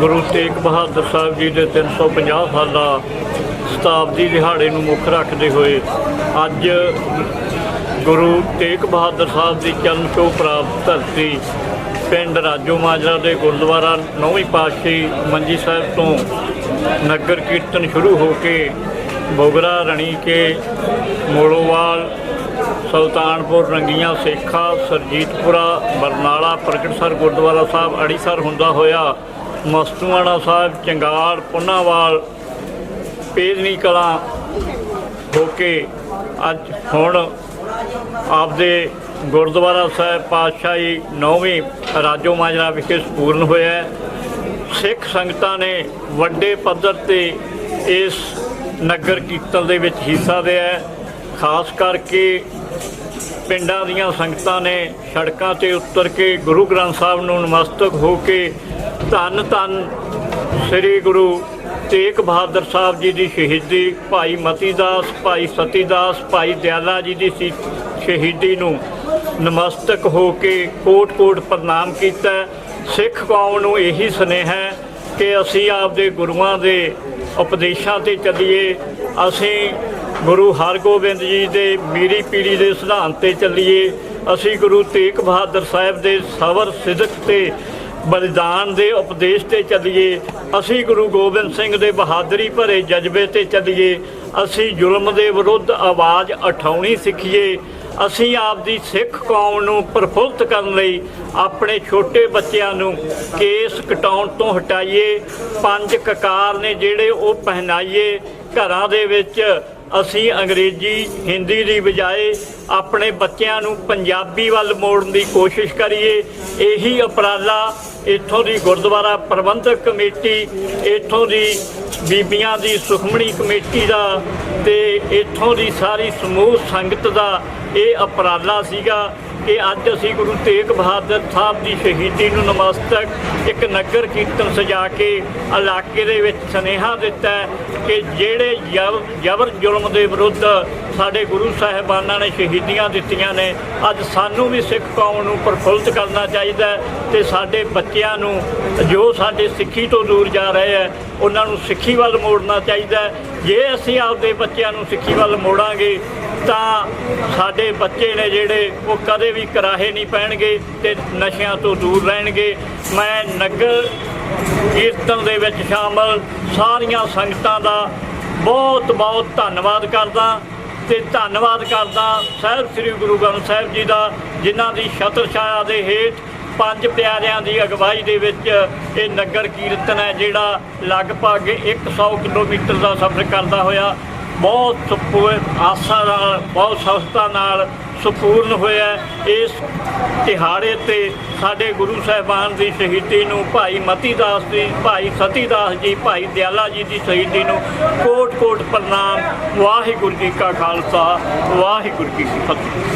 ਗੁਰੂ ਤੇਗ ਬਹਾਦਰ ਸਾਹਿਬ ਜੀ ਦੇ 350 ਸਾਲਾ ਸ਼ਤਾਬਦੀ ਦਿਹਾੜੇ ਨੂੰ ਮੁੱਖ ਰੱਖਦੇ ਹੋਏ ਅੱਜ ਗੁਰੂ ਤੇਗ ਬਹਾਦਰ ਸਾਹਿਬ ਦੀ ਚਰਨ ਛੋਹ ਪ੍ਰਾਪਤ ਧਰਤੀ ਪਿੰਡ ਰਾਜੋ ਮਾਜਰਾ ਦੇ ਗੁਰਦੁਆਰਾ ਨੌਵੀਂ ਪਾਤਸ਼ਾਹੀ ਮੰਜੀ ਸਾਹਿਬ ਤੋਂ ਨਗਰ ਕੀਰਤਨ ਸ਼ੁਰੂ ਹੋ ਕੇ ਬੋਗਰਾ ਰਣੀ ਕੇ ਮੋਲੋਵਾਲ, ਸੁਲਤਾਨਪੁਰ, ਰੰਗੀਆਂ ਸੇਖਾ, ਸਰਜੀਤਪੁਰਾ, ਬਰਨਾਲਾ, ਪ੍ਰਗਟਸਰ ਗੁਰਦੁਆਰਾ ਸਾਹਿਬ ਅੜੀਸਰ ਹੁੰਦਾ ਹੋਇਆ ਮਸਤੂਆਣਾ ਸਾਹਿਬ, ਚੰਗਾਲ, ਪੁੰਨਾਵਾਲ, ਪੇਜਨੀ ਕਲਾਂ ਹੋ ਕੇ ਅੱਜ ਹੁਣ ਆਪਦੇ ਗੁਰਦੁਆਰਾ ਸਾਹਿਬ ਪਾਤਸ਼ਾਹੀ ਨੌਵੀਂ ਰਾਜੋ ਮਾਜਰਾ ਵਿਖੇ ਸਪੂਰਨ ਹੋਇਆ ਹੈ। ਸਿੱਖ ਸੰਗਤਾਂ ਨੇ ਵੱਡੇ ਪੱਧਰ ਤੇ ਇਸ ਨਗਰ ਕੀਰਤਨ ਦੇ ਵਿੱਚ ਹਿੱਸਾ ਲਿਆ ਖਾਸ ਕਰਕੇ ਪਿੰਡਾਂ ਦੀਆਂ ਸੰਗਤਾਂ ਨੇ ਸੜਕਾਂ ਤੇ ਉਤਰ ਕੇ ਗੁਰੂ ਗ੍ਰੰਥ ਸਾਹਿਬ ਨੂੰ ਨਮਸਤਕ ਹੋ ਕੇ ਧੰਨ ਧੰਨ ਸ੍ਰੀ ਗੁਰੂ ਤੇਗ ਬਹਾਦਰ ਸਾਹਿਬ ਜੀ ਦੀ ਸ਼ਹੀਦੀ, ਭਾਈ ਮਤੀ ਦਾਸ ਭਾਈ ਸਤੀ ਦਾਸ ਭਾਈ ਦਿਆਲਾ ਜੀ ਦੀ ਸ਼ਹੀਦੀ ਨੂੰ ਨਮਸਤਕ ਹੋ ਕੇ ਕੋਟ-ਕੋਟ ਪ੍ਰਣਾਮ ਕੀਤਾ। ਸਿੱਖ ਕੌਮ ਨੂੰ ਇਹੀ ਸੁਨੇਹਾ ਹੈ ਕਿ ਅਸੀਂ ਆਪਦੇ ਗੁਰੂਆਂ ਦੇ ਉਪਦੇਸ਼ਾਂ ਤੇ ਚੱਲੀਏ। ਅਸੀਂ ਗੁਰੂ ਹਰਗੋਬਿੰਦ ਜੀ ਦੇ ਮੀਰੀ ਪੀੜੀ ਦੇ ਸਿਧਾਂਤ ਤੇ ਚੱਲੀਏ। ਅਸੀਂ ਗੁਰੂ ਤੇਗ ਬਹਾਦਰ ਸਾਹਿਬ ਦੇ ਸਬਰ ਸਿਦਕ ਤੇ ਬਲਿਦਾਨ ਦੇ ਉਪਦੇਸ਼ ਤੇ ਚੱਲੀਏ, ਅਸੀਂ ਗੁਰੂ ਗੋਬਿੰਦ ਸਿੰਘ ਦੇ ਬਹਾਦਰੀ ਭਰੇ ਜਜ਼ਬੇ ਤੇ ਚੱਲੀਏ, ਅਸੀਂ ਜ਼ੁਲਮ ਦੇ ਵਿਰੁੱਧ ਆਵਾਜ਼ ਉਠਾਉਣੀ ਸਿੱਖੀਏ, ਅਸੀਂ ਆਪਦੀ ਸਿੱਖ ਕੌਮ ਨੂੰ ਪ੍ਰਫੁੱਲਤ ਕਰਨ ਲਈ ਆਪਣੇ ਛੋਟੇ ਬੱਚਿਆਂ ਨੂੰ ਕੇਸ ਕਟਾਉਣ ਤੋਂ ਹਟਾਈਏ, ਪੰਜ ਕਕਾਰ ਨੇ ਜਿਹੜੇ ਉਹ ਪਹਿਨਾਈਏ, ਘਰਾਂ ਦੇ ਵਿੱਚ ਅਸੀਂ ਅੰਗਰੇਜ਼ੀ, ਹਿੰਦੀ ਦੀ ਬਜਾਏ ਆਪਣੇ ਬੱਚਿਆਂ ਨੂੰ ਪੰਜਾਬੀ ਵੱਲ ਮੋੜਨ ਦੀ ਕੋਸ਼ਿਸ਼ ਕਰੀਏ। ਇਹੀ ਉਪਰਾਲਾ ਇੱਥੋਂ ਦੀ ਗੁਰਦੁਆਰਾ ਪ੍ਰਬੰਧਕ ਕਮੇਟੀ, ਇੱਥੋਂ ਦੀ ਬੀਬੀਆਂ ਦੀ ਸੁਖਮਣੀ ਕਮੇਟੀ ਦਾ ਤੇ ਇੱਥੋਂ ਦੀ ਸਾਰੀ ਸਮੂਹ ਸੰਗਤ ਦਾ ਇਹ ਉਪਰਾਲਾ ਸੀਗਾ। ਕਿ ਅੱਜ ਅਸੀਂ ਗੁਰੂ ਤੇਗ ਬਹਾਦਰ ਸਾਹਿਬ ਦੀ ਸ਼ਹੀਦੀ ਨੂੰ ਨਮਸਤਕ ਇੱਕ ਨਗਰ ਕੀਰਤਨ ਸਜਾ ਕੇ ਇਲਾਕੇ ਦੇ ਵਿੱਚ ਸੁਨੇਹਾ ਦਿੱਤਾ ਕਿ ਜਿਹੜੇ ਜਬ- ਜਬਰ ਜ਼ੁਲਮ ਦੇ ਵਿਰੁੱਧ ਸਾਡੇ ਗੁਰੂ ਸਾਹਿਬਾਨਾਂ ਨੇ ਸ਼ਹੀਦੀਆਂ ਦਿੱਤੀਆਂ ਨੇ, ਅੱਜ ਸਾਨੂੰ ਵੀ ਸਿੱਖ ਕੌਮ ਨੂੰ ਪ੍ਰਫੁੱਲਤ ਕਰਨਾ ਚਾਹੀਦਾ ਹੈ ਤੇ ਸਾਡੇ ਬੱਚਿਆਂ ਨੂੰ, ਜੋ ਸਾਡੇ ਸਿੱਖੀ ਤੋਂ ਦੂਰ ਜਾ ਰਹੇ ਹੈ, ਉਹਨਾਂ ਨੂੰ ਸਿੱਖੀ ਵੱਲ ਮੋੜਨਾ ਚਾਹੀਦਾ ਜੇ ਅਸੀਂ ਆਪਦੇ ਬੱਚਿਆਂ ਨੂੰ ਸਿੱਖੀ ਵੱਲ ਮੋੜਾਂਗੇ ਤਾਂ ਸਾਡੇ ਬੱਚੇ ਨੇ ਜਿਹੜੇ ਉਹ ਕਦੇ ਵੀ ਕਰਾਹੇ ਨਹੀਂ ਪੈਣਗੇ ਤੇ ਨਸ਼ਿਆਂ ਤੋਂ ਦੂਰ ਰਹਿਣਗੇ। ਮੈਂ ਨਗਰ ਕੀਰਤਨ ਦੇ ਵਿੱਚ ਸ਼ਾਮਲ ਸਾਰੀਆਂ ਸੰਗਤਾਂ ਦਾ ਬਹੁਤ ਬਹੁਤ ਧੰਨਵਾਦ ਕਰਦਾ ਤੇ ਧੰਨਵਾਦ ਕਰਦਾ ਸਾਹਿਬ ਸ੍ਰੀ ਗੁਰੂ ਗ੍ਰੰਥ ਸਾਹਿਬ ਜੀ ਦਾ, ਜਿਨ੍ਹਾਂ ਦੀ ਛਤਰ ਛਾਇਆ ਦੇ ਹੇਠ ਪੰਜ ਪਿਆਰਿਆਂ ਦੀ ਅਗਵਾਈ ਦੇ ਵਿੱਚ ਇਹ ਨਗਰ ਕੀਰਤਨ ਹੈ, ਜਿਹੜਾ ਲਗਭਗ 100 ਕਿਲੋਮੀਟਰ ਦਾ ਸਫ਼ਰ ਕਰਦਾ ਹੋਇਆ। ਬਹੁਤ ਸੁਪੂਰ ਆਸਾ ਨਾਲ, ਬਹੁਤ ਸਫਲਤਾ ਨਾਲ ਸੰਪੂਰਨ ਹੋਇਆ ਇਸ ਤਿਹਾੜੇ ਤੇ ਸਾਡੇ ਗੁਰੂ ਸਾਹਿਬਾਨ ਦੀ ਸ਼ਹੀਦੀ ਨੂੰ ਭਾਈ ਮਤੀ ਦਾਸ ਦੀ ਭਾਈ ਸਤੀ ਦਾਸ ਜੀ, ਭਾਈ ਦਿਆਲਾ ਜੀ ਦੀ ਸ਼ਹੀਦੀ ਨੂੰ ਕੋਟ ਕੋਟ ਪ੍ਰਣਾਮ। ਵਾਹਿਗੁਰੂ ਜੀ ਕਾ ਖਾਲਸਾ, ਵਾਹਿਗੁਰੂ ਜੀ ਕੀ ਫਤਿਹ।